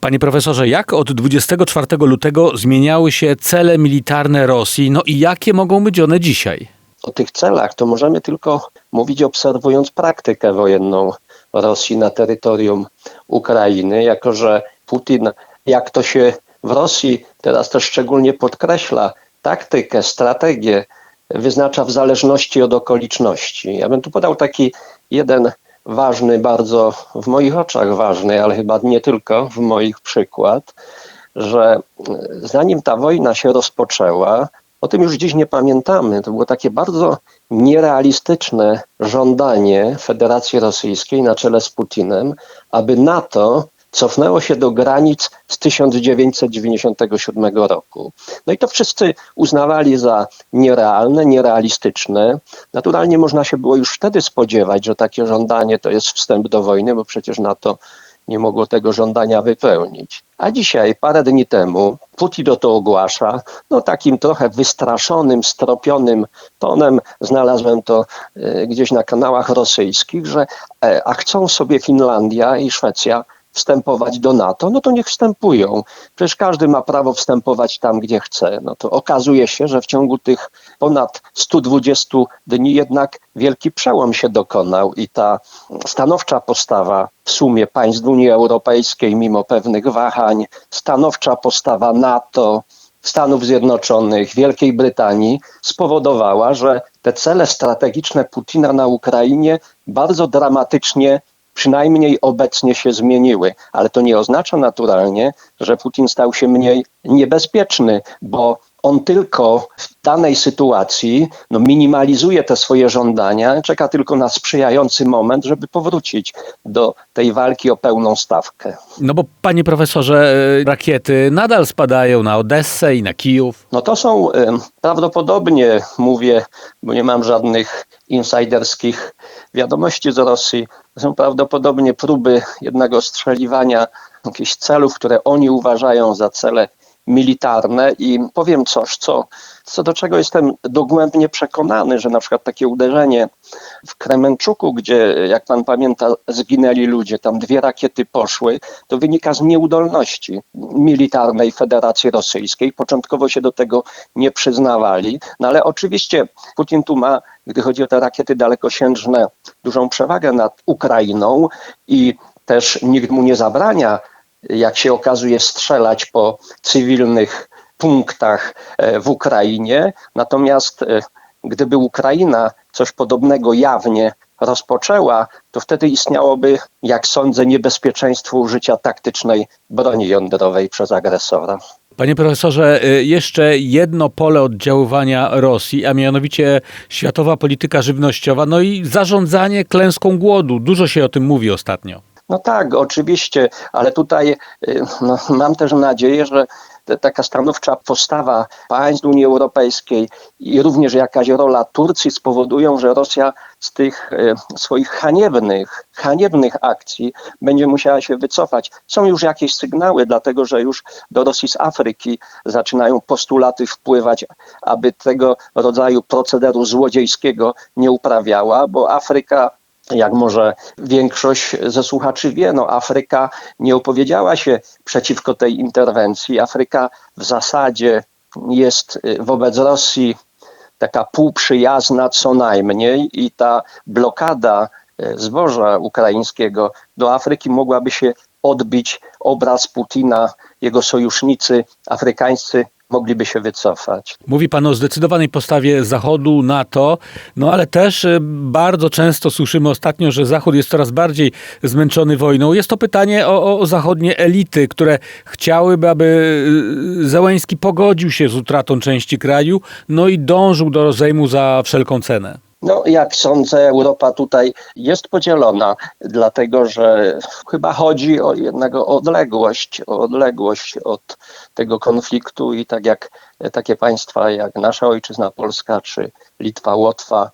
Panie profesorze, jak od 24 lutego zmieniały się cele militarne Rosji, no i jakie mogą być one dzisiaj? O tych celach to możemy tylko mówić obserwując praktykę wojenną Rosji na terytorium Ukrainy, jako że Putin, jak to się w Rosji teraz też szczególnie podkreśla, taktykę, strategię wyznacza w zależności od okoliczności. Ja bym tu podał taki jeden ważny, bardzo w moich oczach ważny, ale chyba nie tylko w moich przykład, że zanim ta wojna się rozpoczęła, o tym już dziś nie pamiętamy. To było takie bardzo nierealistyczne żądanie Federacji Rosyjskiej na czele z Putinem, aby NATO cofnęło się do granic z 1997 roku. No i to wszyscy uznawali za nierealne, nierealistyczne. Naturalnie można się było już wtedy spodziewać, że takie żądanie to jest wstęp do wojny, bo przecież NATO nie mogło tego żądania wypełnić. A dzisiaj, parę dni temu, Putin to ogłasza, no takim trochę wystraszonym, stropionym tonem, znalazłem to e, gdzieś na kanałach rosyjskich, że e, a chcą sobie Finlandia i Szwecja wstępować do NATO, no to niech wstępują. Przecież każdy ma prawo wstępować tam, gdzie chce. No to okazuje się, że w ciągu tych ponad 120 dni jednak wielki przełom się dokonał i ta stanowcza postawa w sumie państw Unii Europejskiej, mimo pewnych wahań, stanowcza postawa NATO, Stanów Zjednoczonych, Wielkiej Brytanii spowodowała, że te cele strategiczne Putina na Ukrainie bardzo dramatycznie przynajmniej obecnie się zmieniły. Ale to nie oznacza naturalnie, że Putin stał się mniej niebezpieczny, bo on tylko w danej sytuacji no, minimalizuje te swoje żądania, czeka tylko na sprzyjający moment, żeby powrócić do tej walki o pełną stawkę. No bo panie profesorze, e, rakiety nadal spadają na Odessę i na Kijów. No to są y, prawdopodobnie, mówię, bo nie mam żadnych insiderskich wiadomości z Rosji, to są prawdopodobnie próby jednego strzeliwania jakichś celów, które oni uważają za cele militarne i powiem coś, co, co do czego jestem dogłębnie przekonany, że na przykład takie uderzenie w Kremenczuku, gdzie jak pan pamięta zginęli ludzie, tam dwie rakiety poszły, to wynika z nieudolności militarnej Federacji Rosyjskiej. Początkowo się do tego nie przyznawali, no ale oczywiście Putin tu ma, gdy chodzi o te rakiety dalekosiężne, dużą przewagę nad Ukrainą i też nikt mu nie zabrania jak się okazuje, strzelać po cywilnych punktach e, w Ukrainie. Natomiast e, gdyby Ukraina coś podobnego jawnie rozpoczęła, to wtedy istniałoby, jak sądzę, niebezpieczeństwo użycia taktycznej broni jądrowej przez agresora. Panie profesorze, e, jeszcze jedno pole oddziaływania Rosji, a mianowicie światowa polityka żywnościowa, no i zarządzanie klęską głodu. Dużo się o tym mówi ostatnio. No tak, oczywiście, ale tutaj y, no, mam też nadzieję, że taka stanowcza postawa państw Unii Europejskiej i również jakaś rola Turcji spowodują, że Rosja z tych y, swoich haniebnych, haniebnych akcji będzie musiała się wycofać. Są już jakieś sygnały, dlatego że już do Rosji z Afryki zaczynają postulaty wpływać, aby tego rodzaju procederu złodziejskiego nie uprawiała, bo Afryka jak może większość ze słuchaczy wie, no Afryka nie opowiedziała się przeciwko tej interwencji. Afryka w zasadzie jest y, wobec Rosji taka półprzyjazna co najmniej i ta blokada y, zboża ukraińskiego do Afryki mogłaby się odbić obraz Putina, jego sojusznicy afrykańscy mogliby się wycofać. Mówi Pan o zdecydowanej postawie Zachodu, NATO, no ale też y, bardzo często słyszymy ostatnio, że Zachód jest coraz bardziej zmęczony wojną. Jest to pytanie o, o zachodnie elity, które chciałyby, aby y, Zełęński pogodził się z utratą części kraju, no i dążył do rozejmu za wszelką cenę. No, jak sądzę, Europa tutaj jest podzielona, dlatego że chyba chodzi o jednego odległość, o odległość od tego konfliktu i tak jak takie państwa jak nasza ojczyzna Polska czy Litwa, Łotwa,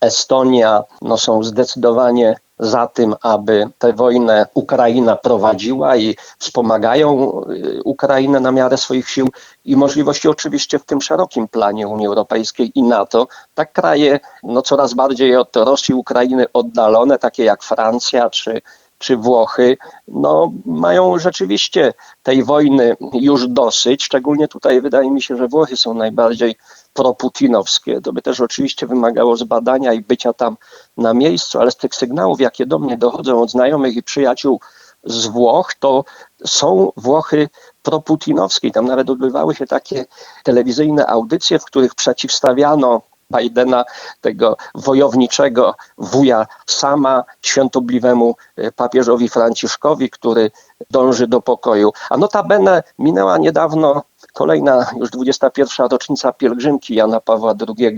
Estonia no, są zdecydowanie za tym, aby tę wojnę Ukraina prowadziła i wspomagają y, Ukrainę na miarę swoich sił i możliwości oczywiście w tym szerokim planie Unii Europejskiej i NATO. Tak kraje no, coraz bardziej od Rosji, Ukrainy oddalone, takie jak Francja czy czy Włochy, no, mają rzeczywiście tej wojny już dosyć. Szczególnie tutaj wydaje mi się, że Włochy są najbardziej proputinowskie. To by też oczywiście wymagało zbadania i bycia tam na miejscu, ale z tych sygnałów, jakie do mnie dochodzą od znajomych i przyjaciół z Włoch, to są Włochy proputinowskie. Tam nawet odbywały się takie telewizyjne audycje, w których przeciwstawiano Bidena, tego wojowniczego wuja sama świątobliwemu e, papieżowi Franciszkowi, który dąży do pokoju. A notabene minęła niedawno kolejna już 21. rocznica pielgrzymki Jana Pawła II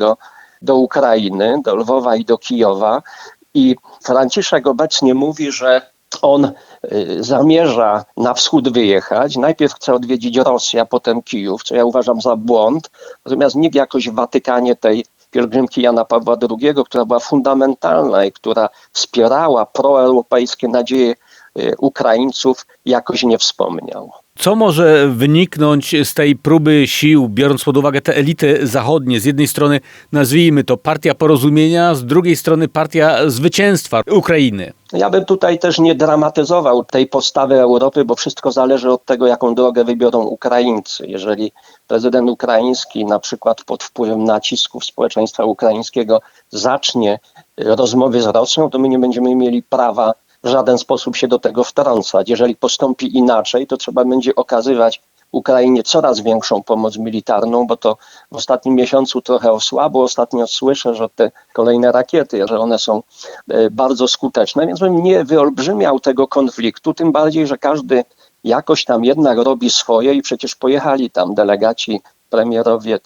do Ukrainy, do Lwowa i do Kijowa. I Franciszek obecnie mówi, że on y, zamierza na wschód wyjechać. Najpierw chce odwiedzić Rosję, a potem Kijów, co ja uważam za błąd. Natomiast nikt jakoś w Watykanie tej pielgrzymki Jana Pawła II, która była fundamentalna i która wspierała proeuropejskie nadzieje y, Ukraińców, jakoś nie wspomniał. Co może wyniknąć z tej próby sił, biorąc pod uwagę te elity zachodnie? Z jednej strony nazwijmy to partia porozumienia, z drugiej strony partia zwycięstwa Ukrainy. Ja bym tutaj też nie dramatyzował tej postawy Europy, bo wszystko zależy od tego, jaką drogę wybiorą Ukraińcy. Jeżeli prezydent ukraiński, na przykład pod wpływem nacisków społeczeństwa ukraińskiego, zacznie rozmowy z Rosją, to my nie będziemy mieli prawa w żaden sposób się do tego wtrącać. Jeżeli postąpi inaczej, to trzeba będzie okazywać Ukrainie coraz większą pomoc militarną, bo to w ostatnim miesiącu trochę osłabło. Ostatnio słyszę, że te kolejne rakiety, że one są e, bardzo skuteczne, więc bym nie wyolbrzymiał tego konfliktu, tym bardziej, że każdy jakoś tam jednak robi swoje i przecież pojechali tam delegaci, premierowie,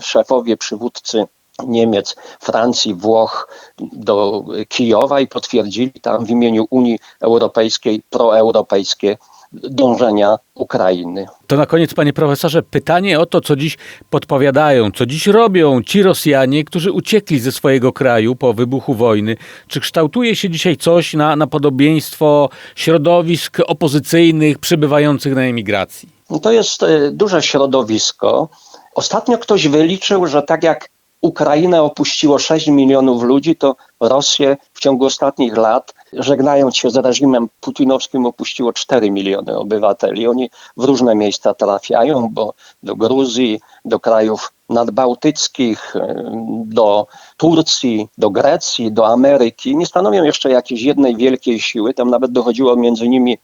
szefowie, przywódcy Niemiec, Francji, Włoch do Kijowa i potwierdzili tam w imieniu Unii Europejskiej proeuropejskie dążenia Ukrainy. To na koniec, panie profesorze, pytanie o to, co dziś podpowiadają, co dziś robią ci Rosjanie, którzy uciekli ze swojego kraju po wybuchu wojny. Czy kształtuje się dzisiaj coś na, na podobieństwo środowisk opozycyjnych przybywających na emigracji? To jest e, duże środowisko. Ostatnio ktoś wyliczył, że tak jak Ukrainę opuściło 6 milionów ludzi, to Rosję w ciągu ostatnich lat, żegnając się z reżimem putinowskim, opuściło 4 miliony obywateli. Oni w różne miejsca trafiają, bo do Gruzji, do krajów nadbałtyckich, do Turcji, do Grecji, do Ameryki. Nie stanowią jeszcze jakiejś jednej wielkiej siły. Tam nawet dochodziło między nimi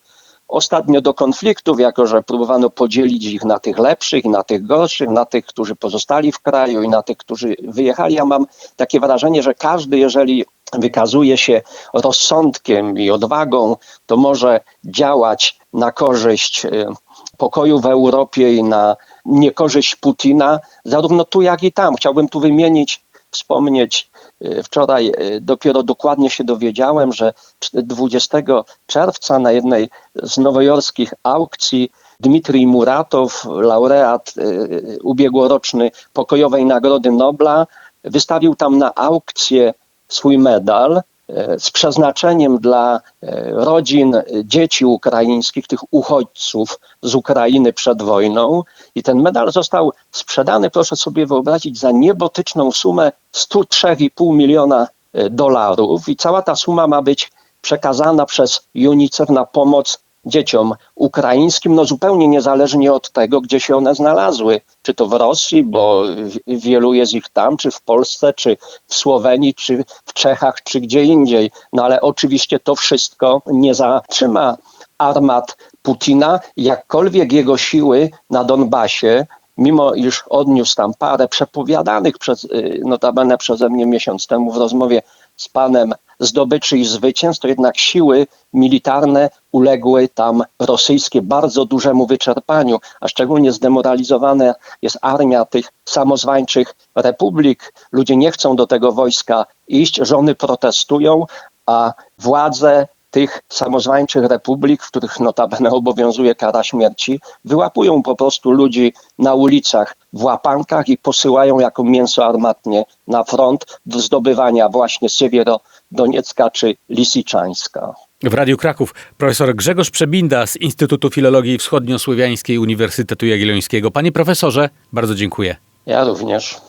ostatnio do konfliktów, jako że próbowano podzielić ich na tych lepszych, na tych gorszych, na tych, którzy pozostali w kraju i na tych, którzy wyjechali. Ja mam takie wrażenie, że każdy, jeżeli wykazuje się rozsądkiem i odwagą, to może działać na korzyść y, pokoju w Europie i na niekorzyść Putina, zarówno tu, jak i tam. Chciałbym tu wymienić, wspomnieć. Y, wczoraj y, dopiero dokładnie się dowiedziałem, że 20 czerwca na jednej z nowojorskich aukcji Dmitrij Muratow, laureat y, ubiegłoroczny Pokojowej Nagrody Nobla, wystawił tam na aukcję swój medal z przeznaczeniem dla e, rodzin dzieci ukraińskich, tych uchodźców z Ukrainy przed wojną. I ten medal został sprzedany, proszę sobie wyobrazić, za niebotyczną sumę 103,5 miliona e, dolarów. I cała ta suma ma być przekazana przez UNICEF na pomoc dzieciom ukraińskim, no zupełnie niezależnie od tego, gdzie się one znalazły. Czy to w Rosji, bo wielu jest ich tam, czy w Polsce, czy w Słowenii, czy w Czechach, czy gdzie indziej. No ale oczywiście to wszystko nie zatrzyma armat Putina, jakkolwiek jego siły na Donbasie mimo iż odniósł tam parę przepowiadanych przez, y, notabene przeze mnie miesiąc temu w rozmowie z panem zdobyczy i zwycięstw, to jednak siły militarne uległy tam rosyjskie bardzo dużemu wyczerpaniu, a szczególnie zdemoralizowana jest armia tych samozwańczych republik. Ludzie nie chcą do tego wojska iść, żony protestują, a władze tych samozwańczych republik, w których notabene obowiązuje kara śmierci, wyłapują po prostu ludzi na ulicach w łapankach i posyłają jako mięso armatnie na front do zdobywania właśnie Siewierodoniecka czy Lisiczańska. W Radiu Kraków profesor Grzegorz Przebinda z Instytutu Filologii Wschodniosłowiańskiej Uniwersytetu Jagiellońskiego. Panie profesorze, bardzo dziękuję. Ja również.